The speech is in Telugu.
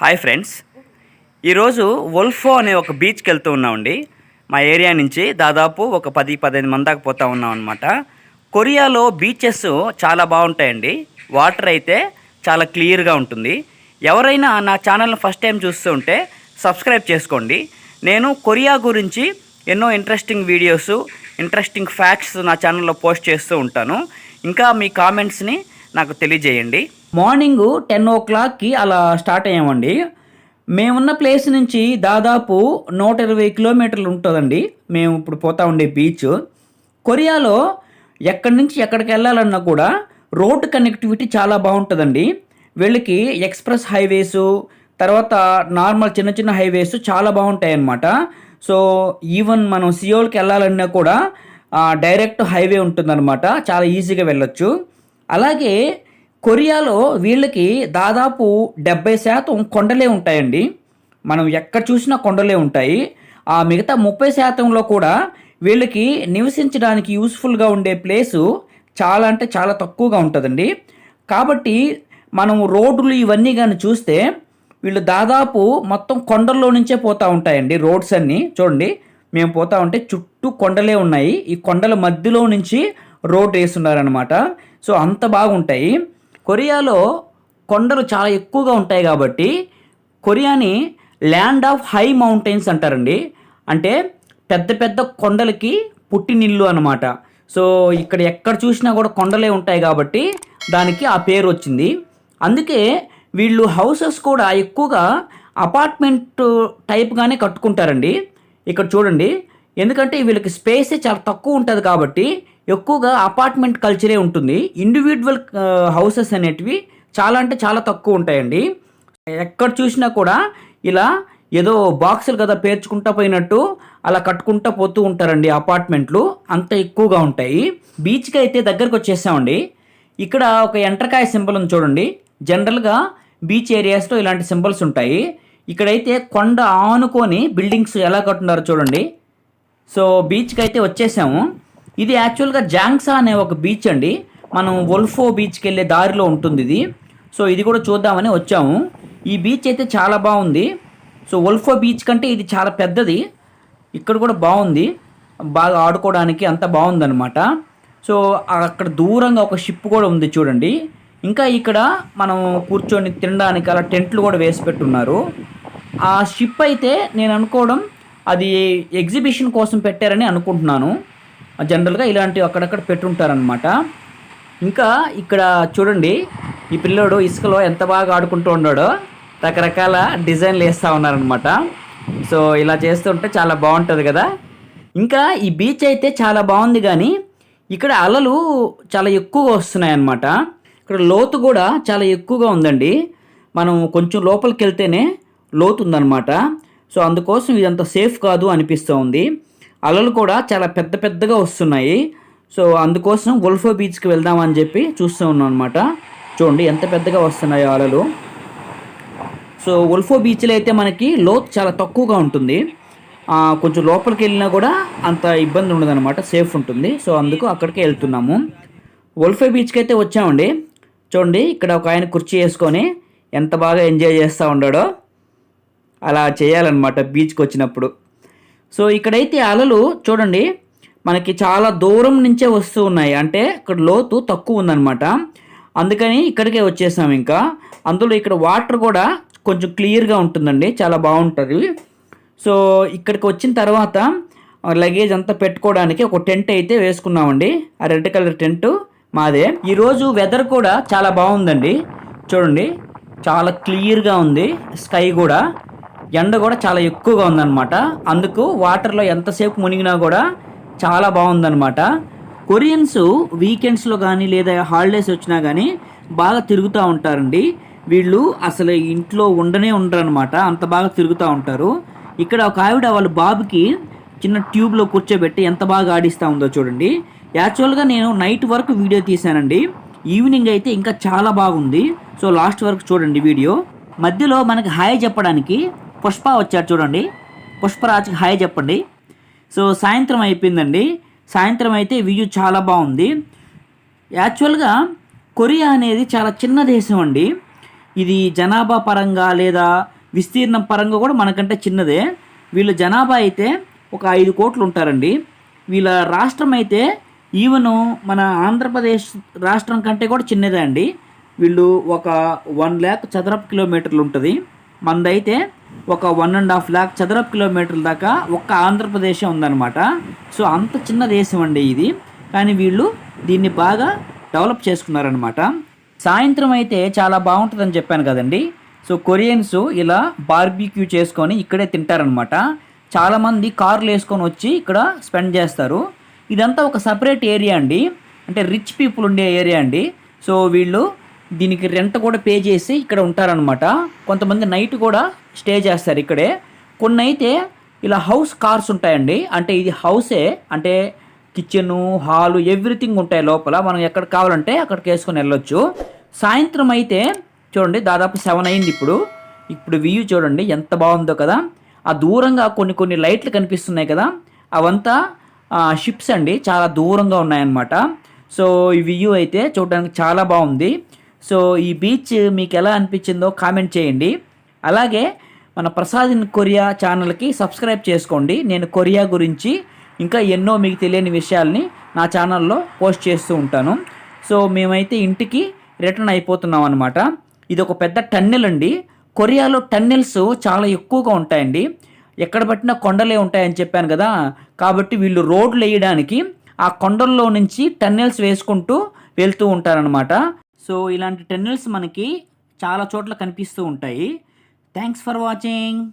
Hi friends. ఈరోజు వొల్ఫో అనే ఒక బీచ్కి వెళ్తూ ఉన్నామండి. మా ఏరియా నుంచి దాదాపు ఒక పది పదిహేను మంది దాకా పోతా ఉన్నాం అనమాట కొరియాలో బీచెస్ చాలా బాగుంటాయండి. వాటర్ అయితే చాలా క్లియర్గా ఉంటుంది. ఎవరైనా నా ఛానల్ని ఫస్ట్ టైం చూస్తూ ఉంటే సబ్స్క్రైబ్ చేసుకోండి. నేను కొరియా గురించి ఎన్నో ఇంట్రెస్టింగ్ వీడియోస్ ఇంట్రెస్టింగ్ ఫ్యాక్ట్స్ నా ఛానల్లో పోస్ట్ చేస్తూ ఉంటాను. ఇంకా మీ కామెంట్స్ని నాకు తెలియజేయండి. మార్నింగ్ టెన్ ఓ క్లాక్కి అలా స్టార్ట్ అయ్యామండి. మేమున్న ప్లేస్ నుంచి దాదాపు నూట ఇరవై కిలోమీటర్లు ఉంటుందండి. మేము ఇప్పుడు పోతా ఉండే బీచ్. కొరియాలో ఎక్కడి నుంచి ఎక్కడికి వెళ్ళాలన్నా కూడా రోడ్ కనెక్టివిటీ చాలా బాగుంటుందండి. వీళ్ళకి ఎక్స్ప్రెస్ హైవేస్ తర్వాత నార్మల్ చిన్న చిన్న హైవేస్ చాలా బాగుంటాయన్నమాట. సో ఈవెన్ మనం సియోల్కి వెళ్ళాలన్నా కూడా డైరెక్ట్ హైవే ఉంటుందన్నమాట. చాలా ఈజీగా వెళ్ళొచ్చు. అలాగే కొరియాలో వీళ్ళకి దాదాపు డెబ్బై శాతం కొండలే ఉంటాయండి. మనం ఎక్కడ చూసినా కొండలే ఉంటాయి. ఆ మిగతా ముప్పై శాతంలో కూడా వీళ్ళకి నివసించడానికి యూస్ఫుల్గా ఉండే ప్లేసు చాలా అంటే చాలా తక్కువగా ఉంటుందండి. కాబట్టి మనం రోడ్లు ఇవన్నీ కానీ చూస్తే వీళ్ళు దాదాపు మొత్తం కొండల్లో నుంచే పోతూ ఉంటాయండి రోడ్స్ అన్నీ. చూడండి మేము పోతా ఉంటే చుట్టూ కొండలే ఉన్నాయి. ఈ కొండల మధ్యలో నుంచి రోడ్ వేస్తున్నారనమాట సో అంత బాగుంటాయి. కొరియాలో కొండలు చాలా ఎక్కువగా ఉంటాయి కాబట్టి కొరియాని ల్యాండ్ ఆఫ్ హై మౌంటైన్స్ అంటారండి. అంటే పెద్ద పెద్ద కొండలకి పుట్టినిల్లు అనమాట సో ఇక్కడ ఎక్కడ చూసినా కూడా కొండలే ఉంటాయి కాబట్టి దానికి ఆ పేరు వచ్చింది. అందుకే వీళ్ళు హౌసెస్ కూడా ఎక్కువగా అపార్ట్మెంట్ టైప్గానే కట్టుకుంటారండి. ఇక్కడ చూడండి. ఎందుకంటే వీళ్ళకి స్పేసే చాలా తక్కువ ఉంటుంది కాబట్టి ఎక్కువగా అపార్ట్మెంట్ కల్చరే ఉంటుంది. ఇండివిజువల్ హౌసెస్ అనేటివి చాలా అంటే చాలా తక్కువ ఉంటాయండి. ఎక్కడ చూసినా కూడా ఇలా ఏదో బాక్సులు కదా పేర్చుకుంటా పోయినట్టు అలా కట్టుకుంటా పోతూ ఉంటారండి అపార్ట్మెంట్లు అంత ఎక్కువగా ఉంటాయి. బీచ్కి అయితే దగ్గరకు వచ్చేసామండి. ఇక్కడ ఒక ఎంటర్కాయ సింబల్ ఉంది చూడండి. జనరల్గా బీచ్ ఏరియాస్లో ఇలాంటి సింబల్స్ ఉంటాయి. ఇక్కడైతే కొండ ఆనుకొని బిల్డింగ్స్ ఎలా కట్టున్నారో చూడండి. సో బీచ్కి అయితే వచ్చేసాము. ఇది యాక్చువల్గా జాంగ్సా అనే ఒక బీచ్ అండి. మనం వోల్ఫో బీచ్కి వెళ్ళే దారిలో ఉంటుంది ఇది. సో ఇది కూడా చూద్దామని వచ్చాము. ఈ బీచ్ అయితే చాలా బాగుంది. సో వోల్ఫో బీచ్ కంటే ఇది చాలా పెద్దది. ఇక్కడ కూడా బాగుంది. బాగా ఆడుకోవడానికి అంత బాగుందనమాట సో అక్కడ దూరంగా ఒక షిప్ కూడా ఉంది చూడండి. ఇంకా ఇక్కడ మనం కూర్చొని తినడానికి అలా టెంట్లు కూడా వేసి పెట్టున్నారు. ఆ షిప్ అయితే నేను అనుకోవడం అది ఎగ్జిబిషన్ కోసం పెట్టారని అనుకుంటున్నాను. జనరల్గా ఇలాంటివి అక్కడక్కడ పెట్టుంటారనమాట ఇంకా ఇక్కడ చూడండి ఈ పిల్లోడు ఇసుకలో ఎంత బాగా ఆడుకుంటూ ఉన్నాడో రకరకాల డిజైన్లు వేస్తూ ఉన్నారనమాట సో ఇలా చేస్తుంటే చాలా బాగుంటుంది కదా. ఇంకా ఈ బీచ్ అయితే చాలా బాగుంది కానీ ఇక్కడ అలలు చాలా ఎక్కువగా వస్తున్నాయి అన్నమాట ఇక్కడ లోతు కూడా చాలా ఎక్కువగా ఉందండి. మనం కొంచెం లోపలికి వెళ్తేనే లోతు ఉందన్నమాట సో అందుకోసం ఇదంత సేఫ్ కాదు అనిపిస్తూ ఉంది. అలలు కూడా చాలా పెద్ద పెద్దగా వస్తున్నాయి. సో అందుకోసం గొల్ఫో బీచ్కి వెళ్దామని చెప్పి చూస్తూ ఉన్నాం అనమాట చూడండి ఎంత పెద్దగా వస్తున్నాయో అలలు. సో ఉల్ఫో బీచ్లో అయితే మనకి లోతు చాలా తక్కువగా ఉంటుంది. కొంచెం లోపలికి వెళ్ళినా కూడా అంత ఇబ్బంది ఉండదన్నమాట సేఫ్ ఉంటుంది. సో అందుకు అక్కడికే వెళ్తున్నాము. ఉల్ఫో బీచ్కి అయితే వచ్చామండి. చూడండి ఇక్కడ ఒక ఆయన కుర్చీ వేసుకొని ఎంత బాగా ఎంజాయ్ చేస్తూ ఉన్నాడో. అలా చేయాలన్నమాట బీచ్కి వచ్చినప్పుడు. సో ఇక్కడైతే అలలు చూడండి మనకి చాలా దూరం నుంచే వస్తూ ఉన్నాయి. అంటే ఇక్కడ లోతు తక్కువ ఉందన్నమాట. అందుకని ఇక్కడికే వచ్చేసాం ఇంకా. అందులో ఇక్కడ వాటర్ కూడా కొంచెం క్లియర్గా ఉంటుందండి చాలా బాగుంటుంది. సో ఇక్కడికి వచ్చిన తర్వాత లగేజ్ అంతా పెట్టుకోవడానికి ఒక టెంట్ అయితే వేసుకున్నామండి. ఆ రెడ్ కలర్ టెంట్ మాదే. ఈరోజు వెదర్ కూడా చాలా బాగుందండి. చూడండి చాలా క్లియర్గా ఉంది స్కై కూడా. ఎండ కూడా చాలా ఎక్కువగా ఉందన్నమాట. అందుకు వాటర్లో ఎంతసేపు మునిగినా కూడా చాలా బాగుందన్నమాట. కొరియన్స్ వీకెండ్స్లో కానీ లేదా హాలిడేస్ వచ్చినా కానీ బాగా తిరుగుతూ ఉంటారండి. వీళ్ళు అసలు ఇంట్లో ఉండనే ఉండరు అనమాట అంత బాగా తిరుగుతూ ఉంటారు. ఇక్కడ ఒక ఆవిడ వాళ్ళ బాబుకి చిన్న ట్యూబ్లో కూర్చోబెట్టి ఎంత బాగా ఆడిస్తూ ఉందో చూడండి. యాక్చువల్గా నేను నైట్ వరకు వీడియో తీశానండి. ఈవినింగ్ అయితే ఇంకా చాలా బాగుంది. సో లాస్ట్ వరకు చూడండి వీడియో. మధ్యలో మనకి హాయ్ చెప్పడానికి పుష్ప వచ్చారు చూడండి. పుష్పరాజ్కి హాయ్ చెప్పండి. సో సాయంత్రం అయిపోయిందండి. సాయంత్రం అయితే వ్యూ చాలా బాగుంది. యాక్చువల్గా కొరియా అనేది చాలా చిన్న దేశం అండి. ఇది జనాభా పరంగా లేదా విస్తీర్ణం పరంగా కూడా మనకంటే చిన్నదే. వీళ్ళ జనాభా అయితే ఒక ఐదు కోట్లు ఉంటారండి. వీళ్ళ రాష్ట్రం అయితే ఈవెన్ మన ఆంధ్రప్రదేశ్ రాష్ట్రం కంటే కూడా చిన్నదే అండి. వీళ్ళు ఒక వన్ ల్యాక్ చదరపు కిలోమీటర్లు ఉంటుంది. మందైతే ఒక వన్ అండ్ హాఫ్ ల్యాక్ చదరపు కిలోమీటర్ల దాకా ఒక్క ఆంధ్రప్రదేశే ఉందన్నమాట. సో అంత చిన్న దేశం అండి ఇది. కానీ వీళ్ళు దీన్ని బాగా డెవలప్ చేసుకున్నారనమాట సాయంత్రం అయితే చాలా బాగుంటుందని చెప్పాను కదండి. సో కొరియన్స్ ఇలా బార్బీక్యూ చేసుకొని ఇక్కడే తింటారనమాట చాలామంది కార్లు వేసుకొని వచ్చి ఇక్కడ స్పెండ్ చేస్తారు. ఇదంతా ఒక సపరేట్ ఏరియా అండి. అంటే రిచ్ పీపుల్ ఉండే ఏరియా అండి. సో వీళ్ళు దీనికి రెంట్ కూడా పే చేసి ఇక్కడ ఉంటారనమాట కొంతమంది నైట్ కూడా స్టే చేస్తారు ఇక్కడే. కొన్ని అయితే ఇలా హౌస్ కార్స్ ఉంటాయండి. అంటే ఇది హౌసే అంటే కిచెను హాలు ఎవ్రీథింగ్ ఉంటాయి లోపల. మనం ఎక్కడ కావాలంటే అక్కడికి వేసుకొని వెళ్ళొచ్చు. సాయంత్రం అయితే చూడండి దాదాపు సెవెన్ అయింది ఇప్పుడు. ఇప్పుడు వ్యూ చూడండి ఎంత బాగుందో కదా. ఆ దూరంగా కొన్ని కొన్ని లైట్లు కనిపిస్తున్నాయి కదా. అవంతా షిప్స్ అండి. చాలా దూరంగా ఉన్నాయన్నమాట. సో ఈ వ్యూ అయితే చూడడానికి చాలా బాగుంది. సో ఈ బీచ్ మీకు ఎలా అనిపించిందో కామెంట్ చేయండి. అలాగే మన ప్రసాద్ ఇన్ కొరియా ఛానల్కి సబ్స్క్రైబ్ చేసుకోండి. నేను కొరియా గురించి ఇంకా ఎన్నో మీకు తెలియని విషయాల్ని నా ఛానల్లో పోస్ట్ చేస్తూ ఉంటాను. సో మేమైతే ఇంటికి రిటర్న్ అయిపోతున్నాం అనమాట ఇది ఒక పెద్ద టన్నెల్ అండి. కొరియాలో టన్నెల్స్ చాలా ఎక్కువగా ఉంటాయండి. ఎక్కడ పట్టినా కొండలే ఉంటాయని చెప్పాను కదా. కాబట్టి వీళ్ళు రోడ్లు వేయడానికి ఆ కొండల్లో నుంచి టన్నెల్స్ వేసుకుంటూ వెళ్తూ ఉంటారనమాట సో ఇలాంటి టెన్నెల్స్ మనకి చాలా చోట్ల కనిపిస్తూ ఉంటాయి. Thanks for watching